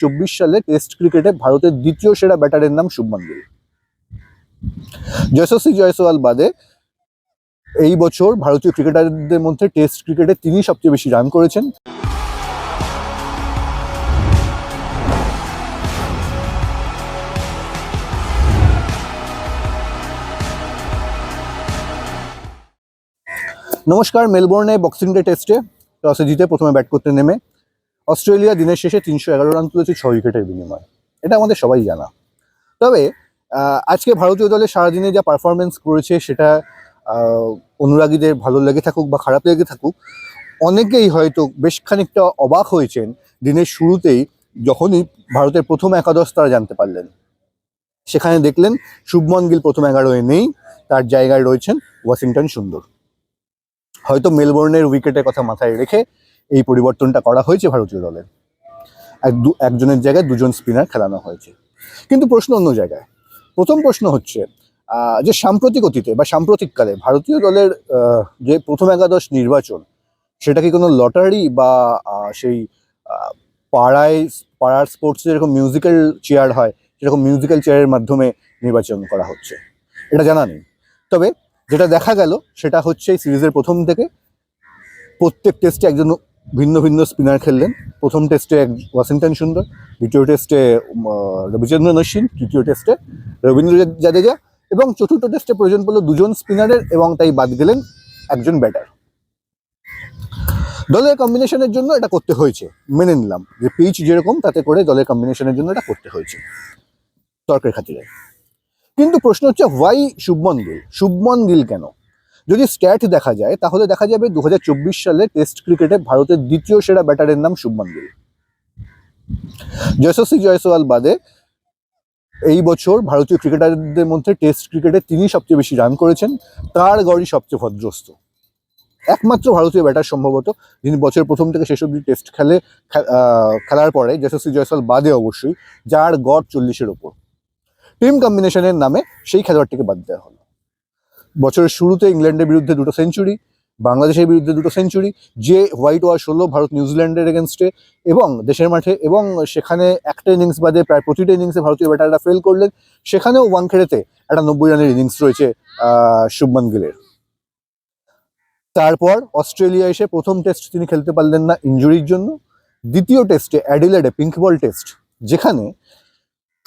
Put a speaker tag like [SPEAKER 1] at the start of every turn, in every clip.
[SPEAKER 1] চব্বিশ সালে টেস্ট ক্রিকেটে ভারতের দ্বিতীয় সেরা ব্যাটারের নাম শুভমান গিল। যশস্বী জয়সওয়াল বাদে এই বছর ভারতীয় ক্রিকেটারদের মধ্যে টেস্ট ক্রিকেটে তিনি সবচেয়ে বেশি রান করেছেন। নমস্কার, মেলবোর্নে বক্সিং ডে টেস্টে টসে জিতে প্রথমে ব্যাট করতে নেমে অস্ট্রেলিয়া দিনের শেষে তিনশো এগারো রান তুলেছে ছ উইকেটের বিনিময়ে। এটা আমাদের সবাই জানা। তবে আজকে ভারতীয় দলে সারাদিনে যা পারফরমেন্স করেছে সেটা অনুরাগীদের ভালো লেগে থাকুক বা খারাপ লেগে থাকুক, অনেকেই হয়তো বেশ খানিকটা অবাক হয়েছেন দিনের শুরুতেই যখনই ভারতের প্রথম একাদশ তারা জানতে পারলেন। সেখানে দেখলেন শুভমন গিল প্রথম এগারোয় নেই তার জায়গায় রয়েছেন ওয়াশিংটন সুন্দর। হয়তো মেলবোর্নের উইকেটের কথা মাথায় রেখে এই পরিবর্তনটা করা হয়েছে ভারতীয় দলের। এক দু, একজনের জায়গায় দুজন স্পিনার খেলানো হয়েছে। কিন্তু প্রশ্ন অন্য জায়গায়। প্রথম প্রশ্ন হচ্ছে যে সাম্প্রতিক অতীতে বা সাম্প্রতিককালে ভারতীয় দলের যে প্রথম একাদশ নির্বাচন, সেটা কি কোনো লটারি বা সেই পাড়ায়, পাড়ার স্পোর্টসে যেরকম মিউজিক্যাল চেয়ার হয়, সেরকম মিউজিক্যাল চেয়ারের মাধ্যমে নির্বাচন করা হচ্ছে? এটা জানা নেই। তবে যেটা দেখা গেল, সেটা হচ্ছে এই সিরিজের প্রথম থেকে প্রত্যেক টেস্টে একজন ভিন্ন ভিন্ন স্পিনার খেললেন। প্রথম টেস্টে এক ওয়াশিংটন সুন্দর, দ্বিতীয় টেস্টে রবিচন্দ্রন অশ্বিন, তৃতীয় টেস্টে রবীন্দ্র জাদেজা এবং চতুর্থ টেস্টে প্রয়োজন পড়ল দুজন স্পিনারের এবং তাই বাদ গেলেন একজন ব্যাটার দলের কম্বিনেশনের জন্য এটা করতে হয়েছে, মেনে নিলাম। যে পিচ যেরকম, তাতে করে দলের কম্বিনেশনের জন্য এটা করতে হয়েছে। তর্কের খাতিরে। কিন্তু প্রশ্ন হচ্ছে হোয়াই শুভমন গিল? শুভমন গিল কেন? যদি স্ট্যাট দেখা যায়, তাহলে দেখা যাবে দু হাজার চব্বিশ সালে টেস্ট ক্রিকেটে ভারতের দ্বিতীয় সেরা ব্যাটারের নাম শুভমন গিল। যশস্বী জয়সওয়াল বাদে এই বছর ভারতীয় ক্রিকেটারদের মধ্যে টেস্ট ক্রিকেটে তিনি সবচেয়ে বেশি রান করেছেন, তার গড়ই সবচেয়ে ভদ্রস্ত একমাত্র ভারতীয় ব্যাটার সম্ভবত, যিনি বছরের প্রথম থেকে শেষ অব্দি টেস্ট খেলে খেলার পরে যশস্বী জয়সওয়াল বাদে অবশ্যই, যার গড় চল্লিশের ওপর। টিম কম্বিনেশনের নামে সেই খেলোয়াড়টিকে বাদ দেওয়া হলো। বছরের শুরুতে ইংল্যান্ডের বিরুদ্ধে দুটো সেঞ্চুরি, বাংলাদেশের বিরুদ্ধে দুটো সেঞ্চুরি, যে হোয়াইট ওয়াশ হলো ভারত নিউজিল্যান্ডের এগেনস্টে এবং দেশের মাঠে এবং সেখানে একটা ইনিংস বাদে প্রায় প্রতিটা ইনিংসে ভারতীয় ব্যাটাররা ফেল করলেন, সেখানেও ওয়াংখেড়েতে একটা নব্বই রানের ইনিংস রয়েছে শুভমান গিলের। তারপর অস্ট্রেলিয়া এসে প্রথম টেস্ট তিনি খেলতে পারলেন না ইঞ্জুরির জন্য। দ্বিতীয় টেস্টে অ্যাডিলেডে পিঙ্ক বল টেস্ট যেখানে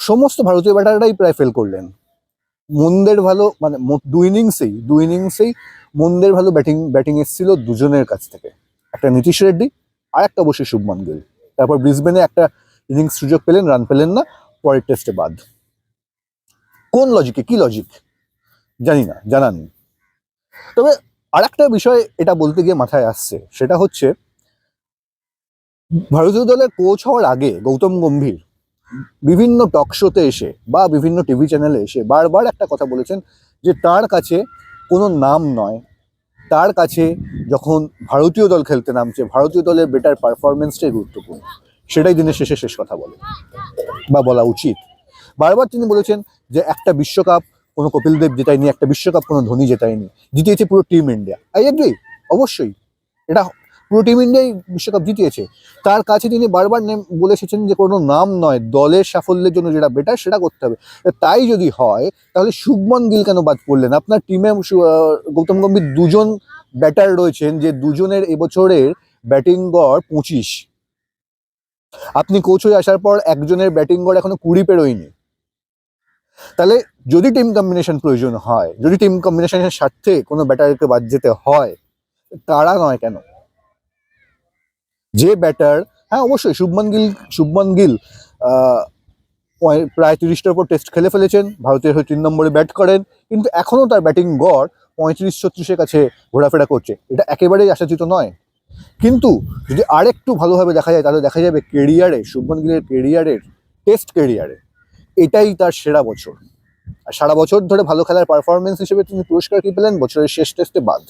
[SPEAKER 1] সমস্ত ভারতীয় ব্যাটাররাই প্রায় ফেল করলেন। মন্দের ভালো মানে দু ইনিংসেই দু ইনিংসেই মন্দের ভালো ব্যাটিং ব্যাটিং এসেছিল দুজনের কাছ থেকে। একটা নীতিশ রেড্ডি আর একটা অবশ্যই শুভমান গিল। তারপর ব্রিসবেনে একটা ইনিংস সুযোগ পেলেন রান পেলেন না, পরের টেস্টে বাদ। কোন লজিকে কি লজিক জানি না, জানা নেই। তবে আর একটা বিষয় এটা বলতে গিয়ে মাথায় আসছে, সেটা হচ্ছে ভারতীয় দলের কোচ হওয়ার আগে গৌতম গম্ভীর বিভিন্ন টক শোতে এসে বা বিভিন্ন টিভি চ্যানেলে এসে বারবার একটা কথা বলেছেন যে তার কাছে কোনো নাম নয়। তার কাছে যখন ভারতীয় দল খেলতে নামছে, ভারতীয় দলের বেটার পারফরমেন্সটাই গুরুত্বপূর্ণ। সেটাই দিনের শেষে শেষ কথা বলে বা বলা উচিত। বারবার তিনি বলেছেন যে একটা বিশ্বকাপ, কোনো কপিল দেব জেতায়নি, একটা বিশ্বকাপ, কোনো ধোনি জেতায়নি জিতিয়েছে পুরো টিম ইন্ডিয়া আই এগ্রি অবশ্যই। এটা পুরো টিম ইন্ডিয়াই বিশ্বকাপ জিতিয়েছে। তার কাছে তিনি বারবার নেম- বলে এসেছেন যে কোনো নাম নয়, দলের সাফল্যের জন্য যেটা বেটার সেটা করতে হবে। তাই যদি হয়, তাহলে শুভমন গিল কেন বাদ পড়লেন? আপনার টিমে গৌতম গম্ভীর দুজন ব্যাটার রয়েছেন, যে দুজনের এবছরের ব্যাটিং গড় পঁচিশ। আপনি কোচ হয়ে আসার পর একজনের ব্যাটিং গড় এখনও কুড়ি পেরোয়নি। তাহলে যদি টিম কম্বিনেশন প্রয়োজন হয়, যদি টিম কম্বিনেশনের স্বার্থে কোনো ব্যাটারকে বাদ যেতে হয়, তারা নয় কেন? যে ব্যাটার হ্যাঁ অবশ্যই, শুভমন গিল শুভমন গিল প্রায় তিরিশটার উপর টেস্ট খেলে ফেলেছেন, ভারতের হয়ে তিন নম্বরে ব্যাট করেন, কিন্তু এখনও তার ব্যাটিং গড় পঁয়ত্রিশ ছত্রিশের কাছে ঘোরাফেরা করছে। এটা একেবারেই আশাচিত নয়। কিন্তু যদি আরেকটু ভালোভাবে দেখা যায়, তাহলে দেখা যাবে কেরিয়ারে, শুভমন গিলের কেরিয়ারের, টেস্ট কেরিয়ারে, এটাই তার সেরা বছর। আর সারা বছর ধরে ভালো খেলার পারফরমেন্স হিসেবে তিনি পুরস্কার কি পেলেন? বছরের শেষ টেস্টে বাদ।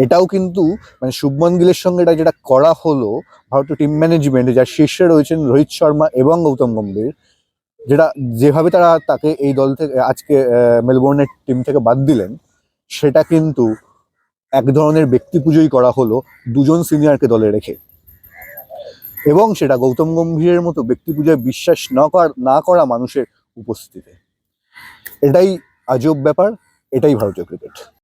[SPEAKER 1] এটাও কিন্তু মানে শুভমন গিলের সঙ্গে এটা যেটা করা হলো, ভারতীয় টিম ম্যানেজমেন্ট যার শীর্ষে রয়েছেন রোহিত শর্মা এবং গৌতম গম্ভীর, যেটা যেভাবে তারা তাকে এই দল থেকে, আজকে মেলবোর্নের টিম থেকে বাদ দিলেন, সেটা কিন্তু এক ধরনের ব্যক্তি পুজোই করা হলো দুজন সিনিয়রকে দলে রেখে। এবং সেটা গৌতম গম্ভীরের মতো ব্যক্তি পূজায় বিশ্বাস না কর- না করা মানুষের উপস্থিতিতে। এটাই আজব ব্যাপার, এটাই ভারতীয় ক্রিকেট